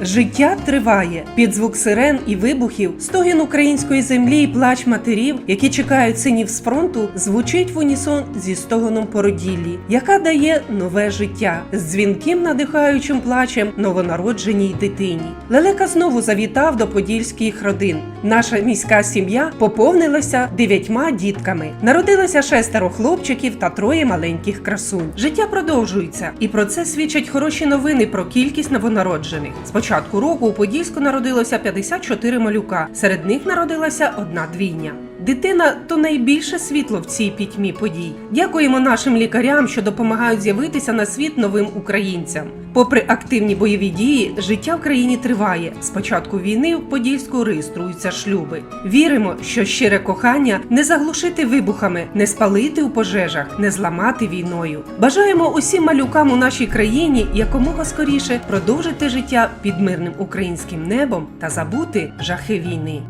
Життя триває під звук сирен і вибухів, стогін української землі і плач матерів, які чекають синів з фронту, звучить в унісон зі стогоном породіллі, яка дає нове життя з дзвінким надихаючим плачем новонародженій дитині. Лелека знову завітав до подільських родин. Наша міська сім'я поповнилася дев'ятьма дітками. Народилося шестеро хлопчиків та троє маленьких красунь. Життя продовжується, і про це свідчать хороші новини про кількість новонароджених. З початку року у Подільську народилося 54 малюка. Серед них народилася одна двійня. Дитина то найбільше світло в цій пітьмі подій. Дякуємо нашим лікарям, що допомагають з'явитися на світ новим українцям. Попри активні бойові дії, життя в країні триває. З початку війни в Подільську реєструються шлюби. Віримо, що щире кохання не заглушити вибухами, не спалити у пожежах, не зламати війною. Бажаємо усім малюкам у нашій країні якомога скоріше продовжити життя під мирним українським небом та забути жахи війни.